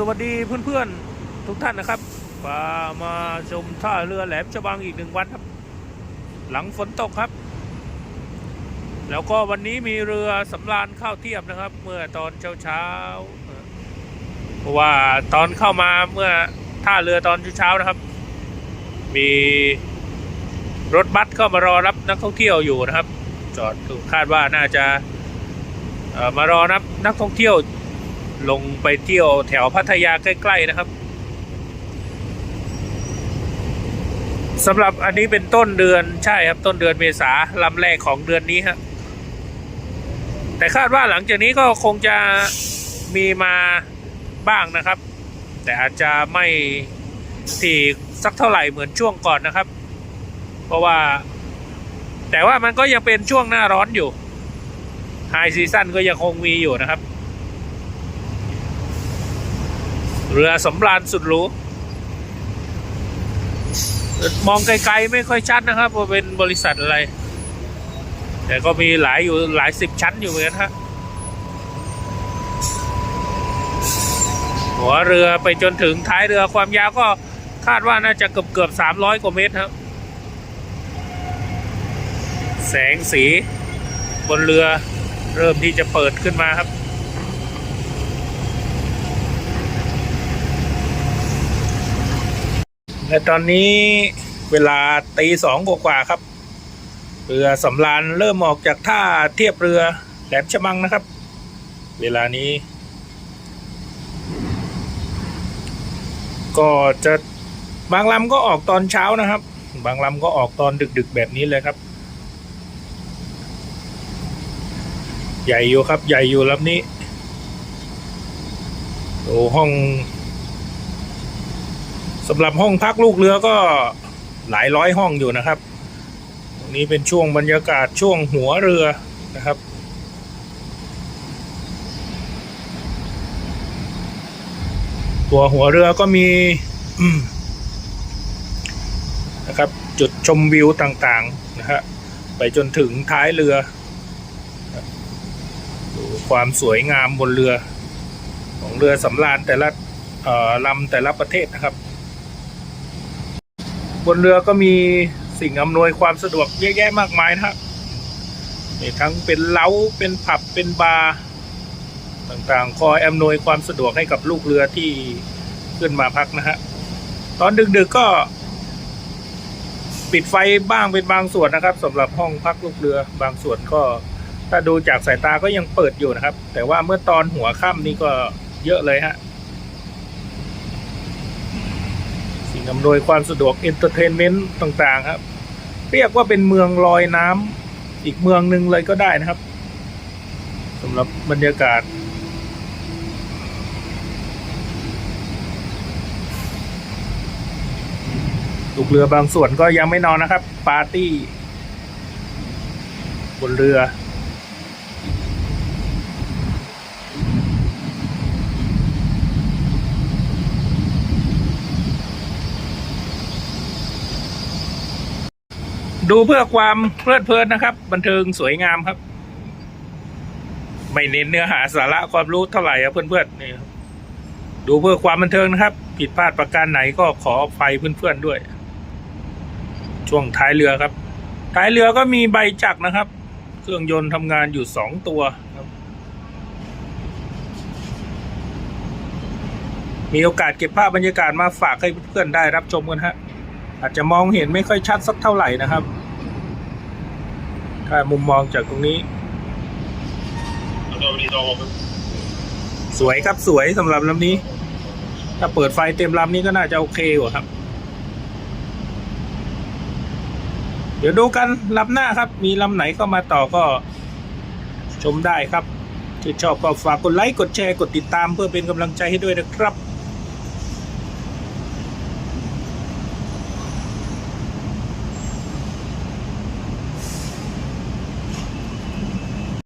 สวัสดีเพื่อนๆทุกท่านนะครับมามาชมท่าเรือแหลมฉบังอีกหนึ่งวันครับ หลังฝนตกครับ แล้วก็วันนี้มีเรือสำราญเข้าเทียบนะครับ เมื่อตอนเช้าเช้าเพราะว่าตอนเข้ามาเมื่อท่าเรือตอนเช้าๆนะครับ มีรถบัสเข้ามารอรับนักท่องเที่ยวอยู่นะครับ จอดคาดว่าน่าจะเอ่อมารอรับนักท่องเที่ยว ลงไปเที่ยวแถวพัทยาใกล้ๆนะครับสำหรับอันนี้เป็นต้นเดือนใช่ครับต้นเดือนเมษาลำแรกของเดือนนี้ครับแต่คาดว่าหลังจากนี้ก็คงจะมีมาบ้างนะครับ แต่อาจจะไม่ที่สักเท่าไหร่เหมือนช่วงก่อนนะครับ เพราะว่า แต่ว่ามันก็ยังเป็นช่วงหน้าร้อนอยู่ไฮซีซั่นก็ยังคงมีอยู่นะครับ เรือสำราญสุดหรูมองไกลๆไม่ค่อยชัดนะครับว่าเป็นบริษัทอะไร แต่ก็มีหลายอยู่หลายสิบชั้นอยู่เหมือนกันฮะหัวเรือไปจนถึงท้ายเรือความยาวก็คาดว่าน่าจะเกือบเกือบสามร้อยกว่าเมตรครับ แสงสีบนเรือเริ่มที่จะเปิดขึ้นมาครับ และตอนนี้เวลาตีสองกว่าครับ เรือสำราญเริ่มออกจากท่าเทียบเรือแหลมฉบังนะครับ เวลานี้ ก็จะบางลำก็ออกตอนเช้านะครับ บางลำก็ออกตอนดึกๆแบบนี้เลยครับ ใหญ่อยู่ครับ ใหญ่อยู่ลำนี้โอ้ห้อง สำหรับห้องพักลูกเรือก็หลายร้อยห้องอยู่นะครับตรงนี้เป็นช่วงบรรยากาศช่วงหัวเรือนะครับ ตัวหัวเรือก็มีนะครับ จุดชมวิวต่างๆนะฮะไปจนถึงท้ายเรือดูความสวยงามบนเรือ ของเรือสำราญแต่ละอ่อลำแต่ละประเทศนะครับ บนเรือก็มีสิ่งอำนวยความสะดวกเยอะแยะมากมายนะครับทั้งเป็นเล้าเป็นผับเป็นบาร์ต่างๆ คอยอำนวยความสะดวกให้กับลูกเรือที่ขึ้นมาพักนะฮะ ตอนดึกๆก็ ปิดไฟบ้างเป็นบางส่วนนะครับสำหรับห้องพักลูกเรือบางส่วนก็ ถ้าดูจากสายตาก็ยังเปิดอยู่นะครับ แต่ว่าเมื่อตอนหัวค่ำนี่ก็เยอะเลยฮะ สิ่ง อำนวยความสะดวกเอนเตอร์เทนเมนต์ต่างๆครับ เรียกว่าเป็นเมืองลอยน้ำอีกเมืองหนึ่งเลยก็ได้นะครับสำหรับบรรยากาศ ลูกเรือบางส่วนก็ยังไม่นอนนะครับ ปาร์ตี้ บนเรือ ดูเพื่อความเพลิดเพลินนะครับ บันเทิงสวยงามครับ ไม่เน้นเนื้อหาสาระความรู้เท่าไหร่อะเพื่อนๆนี่ครับดูเพื่อความบันเทิงนะครับ ผิดพลาดประการไหนก็ขออภัยเพื่อนๆด้วย ช่วงท้ายเรือครับ ท้ายเรือก็มีใบจักรนะครับ เครื่องยนต์ทำงานอยู่สองตัวครับมีโอกาสเก็บภาพบรรยากาศมาฝากให้เพื่อนๆได้รับชมกันฮะ อาจจะมองเห็นไม่ค่อยชัดสักเท่าไหร่นะครับ ถ้ามุมมองจากตรงนี้ สวยครับสวยสำหรับลำนี้ ถ้าเปิดไฟเต็มลำนี้ก็น่าจะโอเคกว่าครับ เดี๋ยวดูกันลำหน้าครับ มีลำไหนเข้ามาต่อก็ชมได้ครับที่ชอบก็ฝากกดไลค์กดแชร์กดติดตามเพื่อเป็นกำลังใจให้ด้วยนะครับ